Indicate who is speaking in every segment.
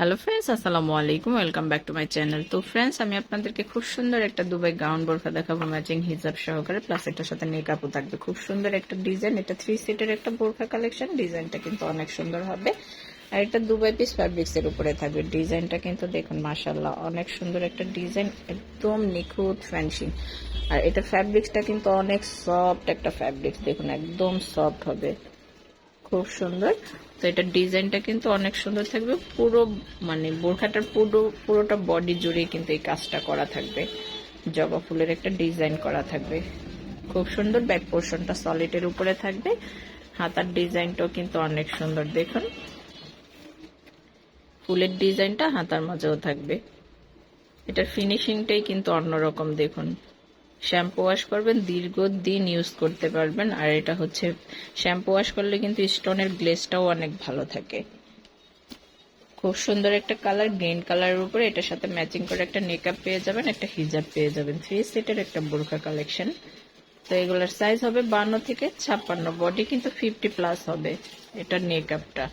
Speaker 1: Hello friends আসসালামু আলাইকুম welcome back to my channel তো ফ্রেন্ডস আমি আপনাদেরকে খুব সুন্দর একটা দুবাই গাউন বোরখা দেখাবো ম্যাচিং হিজাব সহকারে প্লাস এটার সাথে মেকআপও থাকবে। খুব সুন্দর একটা ডিজাইন এটা থ্রি সিটের একটা বোরখা কালেকশন ডিজাইনটা কিন্তু অনেক সুন্দর হবে। আর এটা দুবাই পিস ফ্যাব্রিক্স এর উপরে থাকবে। ডিজাইনটা কিন্তু দেখুন মাসাল্লাহ অনেক সুন্দর একটা ডিজাইন একদম নিখুঁত ফ্যান্সিং আর এটা ফ্যাব্রিক্সটা কিন্তু অনেক সফট একটা ফ্যাব্রিক্স দেখুন, একদম সফট হবে। খুব সুন্দর। তো এটার ডিজাইনটা কিন্তু অনেক সুন্দর থাকবে। পুরো মানে বোরখাটার পুরো, পুরোটা বডি জুড়ে কিন্তু এই কাজটা করা থাকবে। জবা ফুলের একটা ডিজাইন করা থাকবে। খুব সুন্দর ব্যাক পোর্শনটা সলিডের উপরে থাকবে। হাতার ডিজাইনটাও কিন্তু অনেক সুন্দর, দেখুন। ফুলের ডিজাইনটা হাতার মাঝেও থাকবে। এটার ফিনিশিংটাই কিন্তু অন্যরকম, দেখুন। শ্যাম্পু ওয়াশ করবেন, দীর্ঘদিন ইউজ করতে পারবেন। আর এটা হচ্ছে, শ্যাম্পু ওয়াশ করলে কিন্তু স্টোনের গ্লেসটাও অনেক ভালো থাকে। খুব সুন্দর একটা কালার, গ্রিন কালারের উপরে। এটার সাথে ম্যাচিং করে একটা মেকআপ পেয়ে যাবেন, একটা হিজাব পেয়ে যাবেন। থ্রি সেটের একটা বোরখা কালেকশন তো এগুলোর সাইজ হবে বান্ন থেকে ছাপ্পান্ন। বডি কিন্তু ফিফটি প্লাস হবে এটার মেকআপটা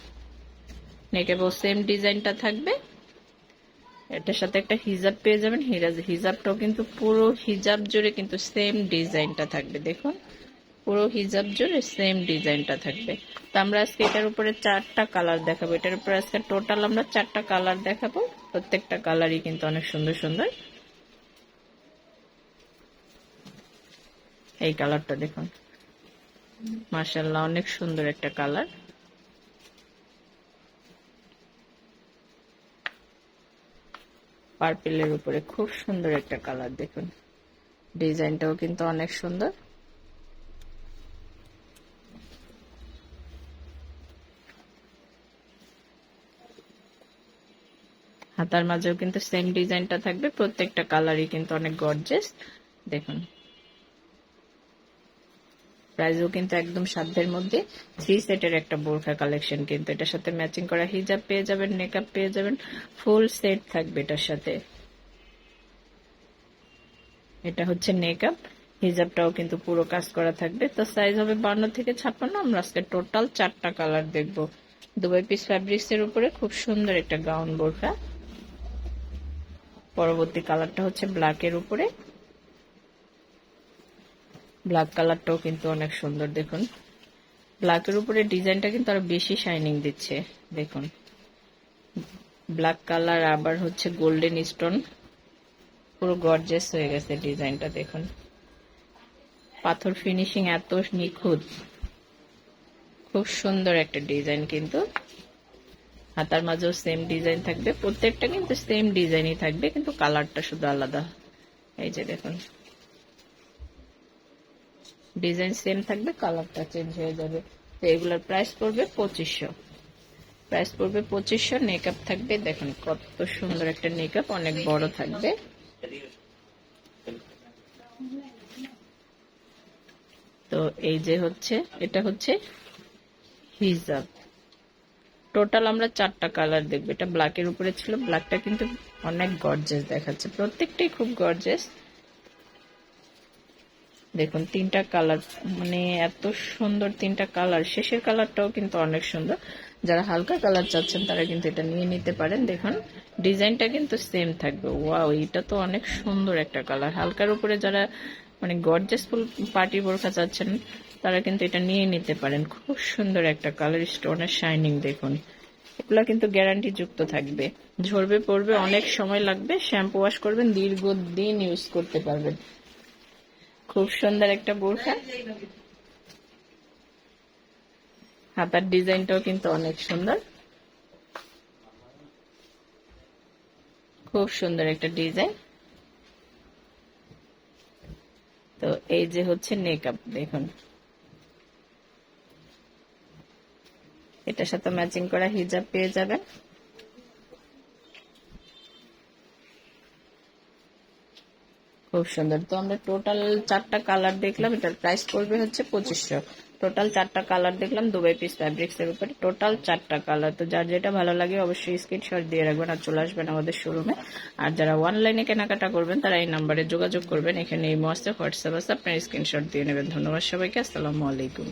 Speaker 1: মেকআপও সেম ডিজাইনটা থাকবে। এটার সাথে একটা হিজাব পেয়ে যাবেন। হিজাবটাও কিন্তু পুরো হিজাব জুড়ে কিন্তু সেম ডিজাইনটা থাকবে, দেখুন। পুরো হিজাব জুড়ে সেম ডিজাইনটা থাকবে। তো আমরা আজকে এটার উপরে চারটা কালার দেখাবো। এটার উপরে আজকে টোটাল আমরা চারটা কালার দেখাবো। প্রত্যেকটা কালারই কিন্তু অনেক সুন্দর সুন্দর। এই কালারটা দেখুন। মার্শাল্লাহ অনেক সুন্দর একটা কালার পার্পেলের উপরে খুব সুন্দর একটা কালার, দেখুন। ডিজাইনটাও কিন্তু অনেক সুন্দর। হাতার মাঝেও কিন্তু সেম ডিজাইনটা থাকবে, প্রত্যেকটা কালারই কিন্তু অনেক গর্জেস দেখুন। প্রাইসও কিন্তু একদম সাধ্যের মধ্যে। থ্রি সেটের একটা বোরখা কালেকশন কিন্তু এটার সাথে ম্যাচিং করা হিজাব পেয়ে যাবেন মেকআপ পেয়ে যাবেন ফুল সেট থাকবে এটার সাথে। এটা হচ্ছে মেকআপ হিজাবটাও কিন্তু পুরো কাজ করা থাকবে। তো সাইজ হবে বান্ন থেকে ছাপ্পান্ন, আমরা আজকে টোটাল চারটা কালার দেখব। দুবাই পিস ফ্যাব্রিক্স এর উপরে খুব সুন্দর একটা গাউন বোরখা। পরবর্তী কালারটা হচ্ছে ব্ল্যাক এর উপরে। ব্ল্যাক কালারটাও কিন্তু অনেক সুন্দর, দেখুন। ব্ল্যাকের উপরে ডিজাইনটা কিন্তু আরও বেশি শাইনিং দিচ্ছে, দেখুন। ব্ল্যাক কালার আবার হচ্ছে গোল্ডেন স্টোন পুরো গর্জেস হয়ে গেছে ডিজাইনটা, দেখুন। পাথর ফিনিশিং এত নিখুঁত। খুব সুন্দর একটা ডিজাইন কিন্তু। হাতার মাঝেও সেম ডিজাইন থাকবে। প্রত্যেকটা কিন্তু সেম ডিজাইনই থাকবে, কিন্তু কালারটা শুধু আলাদা। এই যে দেখুন। ডিজাইন সেম থাকবে, কালারটা চেঞ্জ হয়ে যাবে। তো এগুলোর প্রাইস পড়বে পঁচিশশো। প্রাইস পড়বে পঁচিশশো মেকআপ থাকবে, দেখুন কত সুন্দর একটা মেকআপ অনেক বড় থাকবে। তো এই যে হচ্ছে, এটা হচ্ছে হিজাব। টোটাল আমরা চারটা কালার দেখব। এটা ব্ল্যাকের উপরে ছিল ব্ল্যাকটা কিন্তু অনেক গর্জেস দেখাচ্ছে। প্রত্যেকটাই খুব গর্জেস দেখুন, তিনটা কালার মানে এত সুন্দর তিনটা কালার শেষের কালারটাও কিন্তু অনেক সুন্দর। যারা হালকা কালার চাচ্ছেন, তারা কিন্তু এটা নিয়ে নিতে পারেন। দেখুন, ডিজাইনটা কিন্তু সেম থাকবে। ওয়াও এটা তো অনেক সুন্দর একটা কালার হালকার উপরে যারা মানে গর্জেস ফুল পার্টি বোরখা চাচ্ছেন, তারা কিন্তু এটা নিয়ে নিতে পারেন। খুব সুন্দর একটা কালার স্টোনের শাইনিং দেখুন। এগুলো কিন্তু গ্যারান্টি যুক্ত থাকবে। ঝরবে পড়বে, অনেক সময় লাগবে। শ্যাম্পু ওয়াশ করবেন, দীর্ঘদিন ইউজ করতে পারবেন। খুব সুন্দর একটা বোরখা। হাতার ডিজাইনটাও কিন্তু অনেক সুন্দর। খুব সুন্দর একটা ডিজাইন। তো এই যে হচ্ছে মেকআপ দেখুন। এটার সাথে ম্যাচিং করা হিজাব পেয়ে যাবেন। খুব সুন্দর। তো আমরা টোটাল চারটা কালার দেখলাম, এটার প্রাইস পড়বে হচ্ছে পঁচিশশো। টোটাল চারটা কালার দেখলাম, দুবাই পিস ফ্যাব্রিক্স এর উপরে টোটাল চারটা কালার তো যার যেটা ভালো লাগে অবশ্যই স্ক্রিনশট দিয়ে রাখবেন আর চলে আসবেন আমাদের শোরুমে আর যারা অনলাইনে কেনাকাটা করবেন, তারা এই নাম্বারে যোগাযোগ করবেন। এখানে এই মস্তে হোয়াটসঅ্যাপ আছে, আপনার স্ক্রিনশট দিয়ে নেবেন। ধন্যবাদ সবাইকে, আসসালামু আলাইকুম।